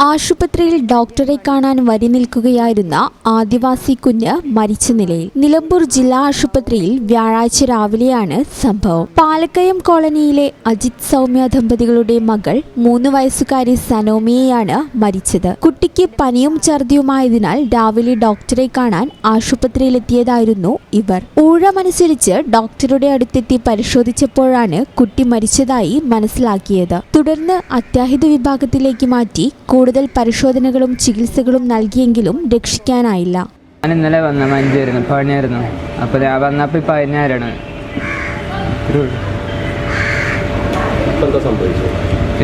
ആശുപത്രിയിൽ ഡോക്ടറെ കാണാൻ വരി നിൽക്കുകയായിരുന്ന ആദിവാസി കുഞ്ഞ് മരിച്ച നിലയിൽ നിലമ്പൂർ ജില്ലാ ആശുപത്രിയിൽ വ്യാഴാഴ്ച രാവിലെയാണ് സംഭവം. പാലക്കയം കോളനിയിലെ അജിത് സൗമ്യ ദമ്പതികളുടെ മകൾ മൂന്ന് വയസ്സുകാരി സനോമിയെയാണ് മരിച്ചത്. കുട്ടിക്ക് പനിയും ഛർദിയുമായതിനാൽ രാവിലെ ഡോക്ടറെ കാണാൻ ആശുപത്രിയിലെത്തിയതായിരുന്നു ഇവർ. ഊഴമനുസരിച്ച് ഡോക്ടറുടെ അടുത്തെത്തി പരിശോധിച്ചപ്പോഴാണ് കുട്ടി മരിച്ചതായി മനസ്സിലാക്കിയത്. തുടർന്ന് അത്യാഹിത വിഭാഗത്തിലേക്ക് മാറ്റി കൂടുതൽ പരിശോധനകളും ചികിത്സകളും നൽകിയെങ്കിലും രക്ഷിക്കാനായില്ല. ഞാൻ ഇന്നലെ വന്ന മഞ്ചായിരുന്നു പണിയായിരുന്നു അപ്പോൾ ഞാൻ വന്നപ്പോൾ പതിനായിരാണ്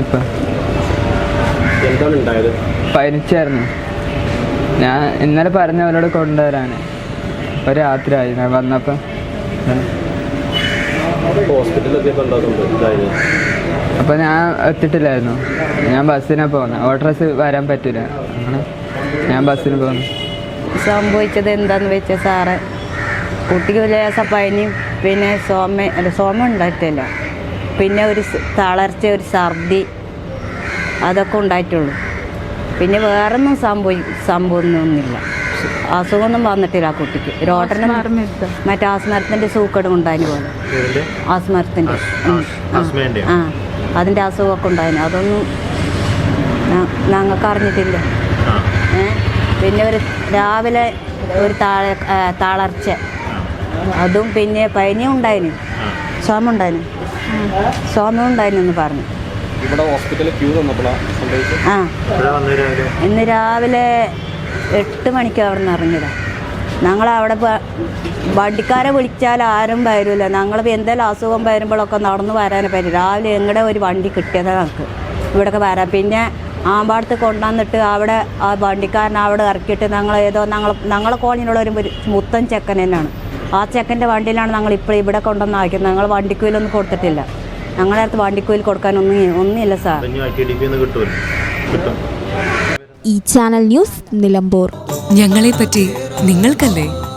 ഇപ്പൊ? പനിച്ചായിരുന്നു ഞാൻ ഇന്നലെ പറഞ്ഞ അവരോട് കൊണ്ടുവരാന്. ഒരു രാത്രിയായി ഞാൻ വന്നപ്പോൾ ഹോസ്പിറ്റലിൽ എത്തിയപ്പോൾ എന്താ സംഭവിച്ചത് അപ്പോൾ ഞാൻ എത്തിട്ടില്ലായിരുന്നു. ഞാൻ ബസ്സിനാണ് പോകുന്നത് ഓട്ടോസ് വരാൻ പറ്റില്ല അങ്ങനെ ഞാൻ ബസ്സിന് പോകുന്നു സംഭവിച്ചത് എന്താന്ന് വെച്ചാൽ സാറ് കുട്ടിക്ക് ഒരു ലേശം പനിയും പിന്നെ സോമ അല്ല സോമ ഉണ്ടായിട്ടില്ല. പിന്നെ ഒരു തളർച്ച ഒരു ഛർദി അതൊക്കെ ഉണ്ടായിട്ടുള്ളൂ. പിന്നെ വേറൊന്നും സംഭവി സംഭവമൊന്നുമില്ല. അസുഖമൊന്നും വന്നിട്ടില്ല ആ കുട്ടിക്ക്. രോട്ടന് മറ്റേ ആസ്മരത്തിന്റെ സൂക്കടം ഉണ്ടായിരുന്നു പോലെ. ആസ്മരത്തിന്റെ. ആ. അതിന്റെ അസുഖമൊക്കെ ഉണ്ടായിരുന്നു അതൊന്നും ഞങ്ങൾക്ക് അറിഞ്ഞിട്ടില്ല ആ. പിന്നെ ഒരു രാവിലെ ഒരു താഴെ താളർച്ച. അതും പിന്നെ പനിയും ഉണ്ടായിന്. സോമ ഉണ്ടായിന് സോമ ഉണ്ടായിരുന്നു എന്ന് പറഞ്ഞു ആ. ഇന്ന് രാവിലെ എട്ട് മണിക്ക് അവിടെ നിന്ന് ഇറങ്ങിയതാണ് ഞങ്ങളവിടെ പ- വണ്ടിക്കാരെ വിളിച്ചാൽ ആരും വരില്ല ഞങ്ങൾ എന്തെങ്കിലും അസുഖം വരുമ്പോഴൊക്കെ നടന്നു വരാനേ പറ്റും. രാവിലെ എങ്ങടെ ഒരു വണ്ടി കിട്ടിയത് ഞങ്ങൾക്ക്. ഇവിടെയൊക്കെ വരാം. പിന്നെ ആമ്പാടത്ത് കൊണ്ടുവന്നിട്ട് അവിടെ ആ വണ്ടിക്കാരൻ അവിടെ ഇറക്കിയിട്ട് ഞങ്ങൾ ഏതോ ഞങ്ങൾ ഞങ്ങളെ കോളനിയിലുള്ള ഒരു മുത്തൻ ചെക്കൻ തന്നെയാണ്. ആ ചെക്കന്റെ വണ്ടിയിലാണ് ഞങ്ങൾ ഇപ്പോൾ ഇവിടെ കൊണ്ടുവന്ന് ആക്കിയത് ഞങ്ങൾ വണ്ടിക്കൂലൊന്നും കൊടുത്തിട്ടില്ല. ഞങ്ങളുടെ അടുത്ത് വണ്ടിക്കൂലി കൊടുക്കാനൊന്നും ഒന്നുമില്ല സാർ. ഈ ചാനൽ ന്യൂസ് നിലമ്പൂർ. ഞങ്ങളെ പറ്റി നിങ്ങൾക്കല്ലേ